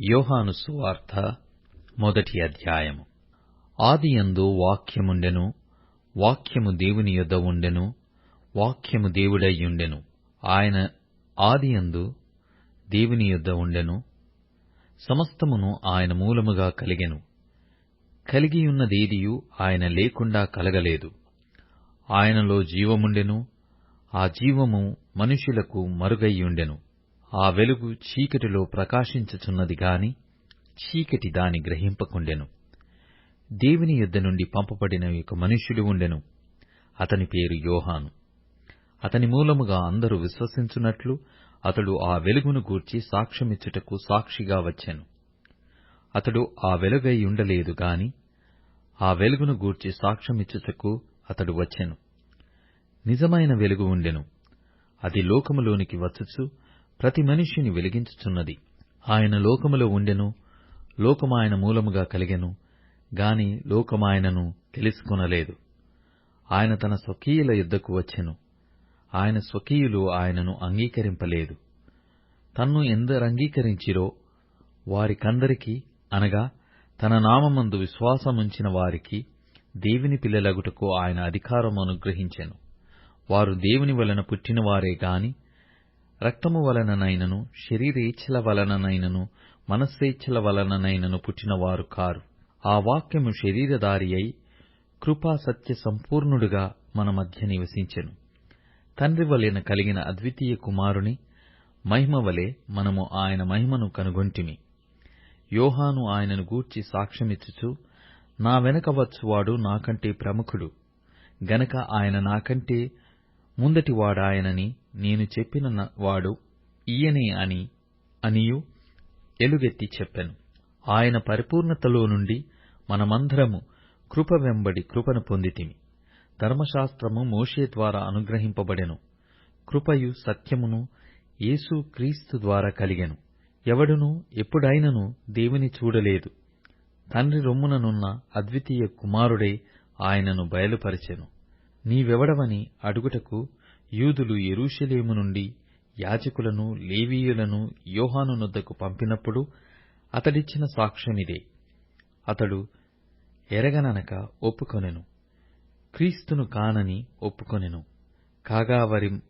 యోహాను సువార్త మొదటి అధ్యాయము. ఆదియందు వాక్యముండెను వాక్యము దేవుని యొద్ద ఉండెను వాక్యము దేవుడయ్యుండెను ఆయన ఆదియందు దేవుని యొద్ద ఉండెను. సమస్తమును ఆయన మూలముగా కలిగెను. కలిగియున్నదేదియు ఆయన లేకుండా కలగలేదు. ఆయనలో జీవముండెను ఆ జీవము మనుషులకు మరుగయ్యుండెను ఆ వెలుగు చీకటిలో ప్రకాశించుచున్నది గాని చీకటి దాని గ్రహింపకుండెను. దేవుని యొద్ద నుండి పంపబడిన ఒక మనుష్యుడు ఉండెను. అతని పేరు యోహాను. అతని మూలముగా అందరూ విశ్వసించున్నట్లు అతడు ఆ వెలుగును గూర్చి సాక్ష్యమిచ్చుటకు సాక్షిగా వచ్చాను. అతడు ఆ వెలుగై ఉండలేదు గాని ఆ వెలుగును గూర్చి సాక్ష్యమిచ్చుటకు అతడు వచ్చెను. నిజమైన వెలుగు ఉండెను. అది లోకములోనికి వచ్చుచు ప్రతి మనిషిని వెలిగించుచున్నది. ఆయన లోకములో ఉండెను లోకమాయన మూలముగా కలిగెను గాని లోకమాయనను తెలుసుకొనలేదు. ఆయన తన స్వకీయుల యుద్ధకు వచ్చెను. ఆయన స్వకీయులు ఆయనను అంగీకరింపలేదు. తన్ను ఎందరంగీకరించిరో వారికందరికీ అనగా తన నామమందు విశ్వాసముంచిన వారికి దేవుని పిల్లలగుటకు ఆయన అధికారం అనుగ్రహించెను. వారు దేవుని వలన పుట్టినవారే గాని రక్తము వలననైనను శరీరేచ్ఛల వలననైనను మనస్సేచ్ఛల వలననైనను పుట్టినవారు కారు. ఆ వాక్యము శరీరధారి అయి కృపా సత్య సంపూర్ణుడుగా మన మధ్య నివసించెను. తండ్రి వలెన కలిగిన అద్వితీయ కుమారుని మహిమ వలె మనము ఆయన మహిమను కనుగొంటిమి. యోహాను ఆయనను గూర్చి సాక్ష్యమిచ్చుచు నా వెనక వచ్చువాడు నాకంటే ప్రముఖుడు. గనక ఆయన నాకంటే ముందటివాడాయనని నేను చెప్పిన వాడు ఈయనే అని అనియు ఎలుగెత్తి చెప్పాను. ఆయన పరిపూర్ణతలో నుండి మనమందరము కృప వెంబడి కృపను పొందితిమి. ధర్మశాస్త్రము మోషే ద్వారా అనుగ్రహింపబడెను. కృపయు సత్యమును యేసు క్రీస్తు ద్వారా కలిగెను. ఎవడునూ ఎప్పుడైనను దేవుని చూడలేదు. తండ్రి రొమ్ముననున్న అద్వితీయ కుమారుడే ఆయనను బయలుపరిచెను. నీవెవడవని అడుగుటకు యూదులు యెరూషలేము నుండి యాజకులను లేవీయులను యోహాను నొద్దకు పంపినప్పుడు అతడిచ్చిన సాక్ష్యమిదే. అతడు ఎరగననక ఒప్పుకొనెను. క్రీస్తును కానని ఒప్పుకొనెను. కాగా వరి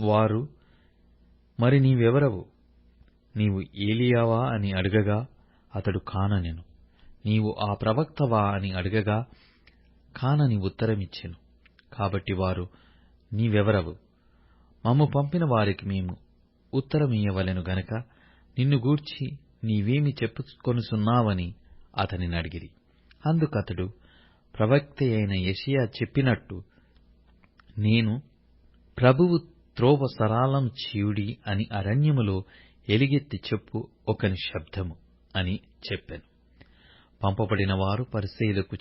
వారు మరి నీవెవరవు? నీవు ఏలియావా అని అడగగా అతడు కాననెను. నీవు ఆ ప్రవక్తవా అని అడగగా కానని ఉత్తరమిచ్చెను. కాబట్టి వారు నీవెవరవు మమ్ము పంపిన వారికి మేము ఉత్తరమియ్యవలెను గనక నిన్ను గూర్చి నీవేమి చెప్పుకొనుచున్నావని అతనిని అడిగిరి. అందుకతడు ప్రవక్త అయిన యెషయా చెప్పినట్టు నేను ప్రభువు త్రోవ సరాలం చేయుడి అని అరణ్యములో ఎలిగెత్తి చెప్పు ఒకని శబ్దము అని చెప్పెను. పంపబడిన వారు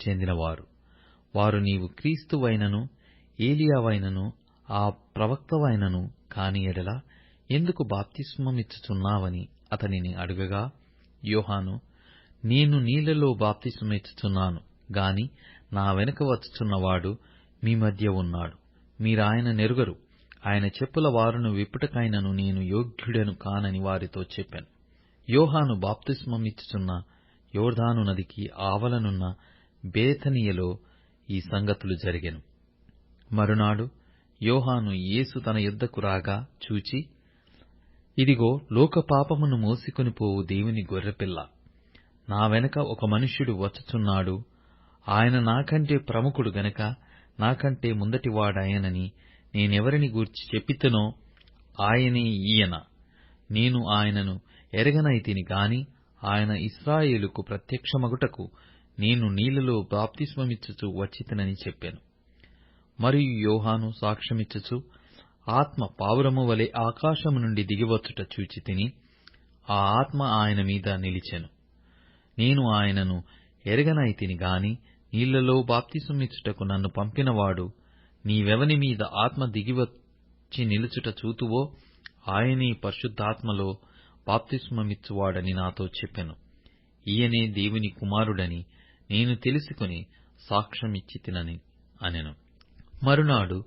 చెందినవారు. వారు నీవు క్రీస్తువైనను ఏలియావైనను ఆ ప్రవక్తవైనను కాని ఎడల ఎందుకు బాప్తిస్మమిచ్చుచున్నావని అతనిని అడుగగా యోహాను నేను నీళ్ళలో బాప్తిస్మమిచ్చుచున్నాను గాని నా వెనుక వచ్చుచున్నవాడు మీ మధ్య ఉన్నాడు. మీరాయన నెరుగరు. ఆయన చెప్పుల వారును విప్పుటకైనను నేను యోగ్యుడను కానని వారితో చెప్పాను. యోహాను బాప్తిస్మమిచ్చుచున్న యోర్దాను నదికి ఆవలనున్న బేతనియలో ఈ సంగతులు జరిగెను. మరునాడు యోహాను యేసు తన యుద్ధకు రాగా చూచి ఇదిగో లోక పాపమును మోసికొని పోవు దేవుని గొర్రెపిల్ల. నా వెనక ఒక మనుష్యుడు వచ్చుచున్నాడు. ఆయన నాకంటే ప్రముఖుడు గనక నాకంటే ముందటివాడాయనని నేనెవరిని గూర్చి చెప్పితనో ఆయనే ఈయన. నేను ఆయనను ఎరగనైతిని గాని ఆయన ఇస్రాయేలుకు ప్రత్యక్షమగుటకు నేను నీళ్ళలో బాప్తిస్మమిచ్చుచు వచ్చితనని చెప్పాను. మరియు యోహాను సాక్ష్యమిచ్చుచు ఆత్మ పావురము వలె ఆకాశము నుండి దిగివచ్చుట చూచి తిని ఆ ఆత్మ ఆయన మీద నిలిచెను. నేను ఆయనను ఎరగనైతిని గాని నీళ్ళలో బాప్తిసమిచ్చుటకు నన్ను పంపినవాడు నీవెవని మీద ఆత్మ దిగివచ్చి నిలుచుట చూతువో ఆయనే పరిశుద్ధాత్మలో బాప్తిస్మమిచ్చువాడని నాతో చెప్పెను. ఈయనే దేవుని కుమారుడని నేను తెలుసుకుని సాక్ష్యమిచ్చి తినని అనెను. మరునాడు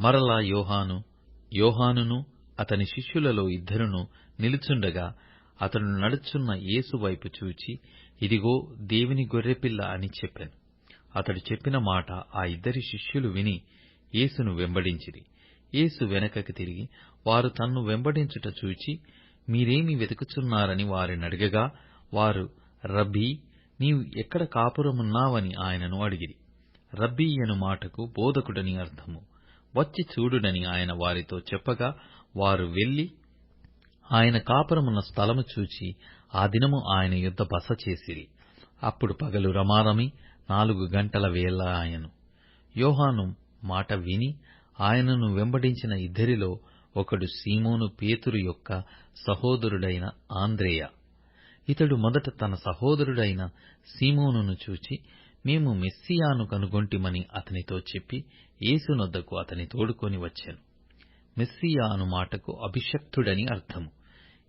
మరలా యోహాను యోహానును అతని శిష్యులలో ఇద్దరును నిలుచుండగా అతడు నడుచున్న యేసు వైపు చూచి ఇదిగో దేవుని గొర్రెపిల్ల అని చెప్పాను. అతడు చెప్పిన మాట ఆ ఇద్దరి శిష్యులు విని యేసును వెంబడించిరి. యేసు వెనకకి తిరిగి వారు తన్ను వెంబడించుట చూచి మీరేమి వెతుకుచున్నారని వారినడగగా వారు రబ్బీ నీవు ఎక్కడ కాపురమున్నావని ఆయనను అడిగిరి. రబ్బీ అను మాటకు బోధకుడని అర్థము. వచ్చి చూడుడని ఆయన వారితో చెప్పగా వారు వెళ్ళి ఆయన కాపురమున్న స్థలము చూచి ఆ దినము ఆయన యుద్ధ బస చేసిరి. అప్పుడు పగలు రమారమి నాలుగు గంటల వేళ ఆయను. యోహాను మాట విని ఆయనను వెంబడించిన ఇద్దరిలో ఒకడు సీమోను పేతురు యొక్క సహోదరుడైన ఆంద్రేయ. ఇతడు మొదట తన సహోదరుడైన సీమోనును చూచి మేము మెస్సియాను కనుగొంటిమని అతనితో చెప్పి యేసునొద్దకు అతని తోడుకొని వచ్చాను. మెస్సియా అను మాటకు అభిషక్తుడని అర్థము.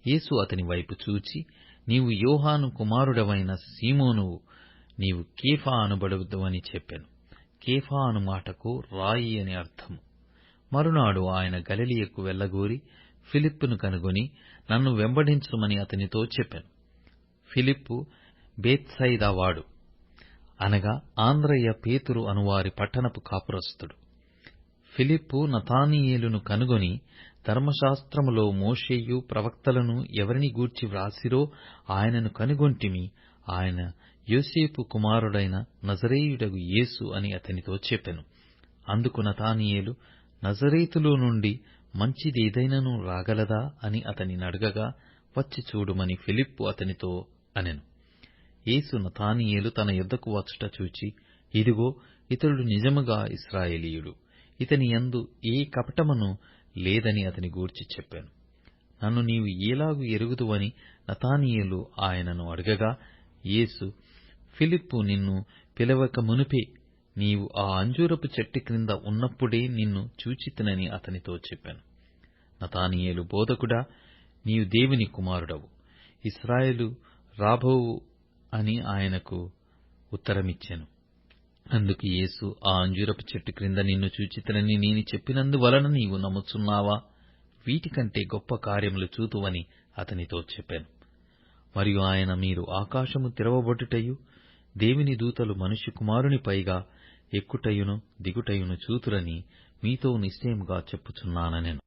యేసు అతని వైపు చూచి నీవు యోహాను కుమారుడవైన సీమోనువు నీవు కేఫా అనబడవద్దని చెప్పాను. కేఫా అను మాటకు రాయి అని అర్థము. మరునాడు ఆయన గలిలియకు వెళ్ళగోరి ఫిలిప్పును కనుగొని నన్ను వెంబడించుమని అతనితో చెప్పాను. ఫిలిప్పు బేత్సైదావాడు. అనగా ఆంధ్రయ్య పేతురు అనువారి పట్టణపు కాపురస్తుడు ఫిలిప్పు నతానీయేలును కనుగొని ధర్మశాస్త్రములో మోషేయు ప్రవక్తలను ఎవరిని గూర్చి వ్రాసిరో ఆయనను కనుగొంటిమి ఆయన యోసేపు కుమారుడైన నజరేయుడగు యేసు అని అతనితో చెప్పెను. అందుకు నతానీయేలు నజరేతులో నుండి మంచిదేదైనను రాగలదా అని అతని నడగగా వచ్చి చూడుమని ఫిలిప్పు అతనితో అనెను. యేసు నతానియేలు తన యొద్దకు వచ్చుట చూచి ఇదిగో ఇతడు నిజముగా ఇస్రాయేలీయుడు ఇతని యందు ఏ కపటమును లేదని అతని గూర్చి చెప్పాను. నన్ను నీవు ఎలాగు ఎరుగుదువని నతానియేలు ఆయనను అడగగా యేసు ఫిలిప్పు నిన్ను పిలవక మునుపే నీవు ఆ అంజూరపు చెట్టు క్రింద ఉన్నప్పుడే నిన్ను చూచితినని అతనితో చెప్పాను. నతానియేలు బోధకుడా నీవు దేవుని కుమారుడవు. ఇస్రాయేలు రాబోవు అని ఆయనకు ఉత్తరమిచ్చెను. అందుకు యేసు ఆ అంజూరపు చెట్టు క్రింద నిన్ను చూచితనని నేను చెప్పినందువలన నీవు నమ్ముచున్నావా? వీటికంటే గొప్ప కార్యములు చూతువని అతనితో చెప్పాను. మరియు ఆయన మీరు ఆకాశము తెరవబొట్టుటయు దేవుని దూతలు మనుష్య కుమారుని పైగా ఎక్కుటయును దిగుటయును చూతురని మీతో నిశ్చయముగా చెప్పుచున్నానెను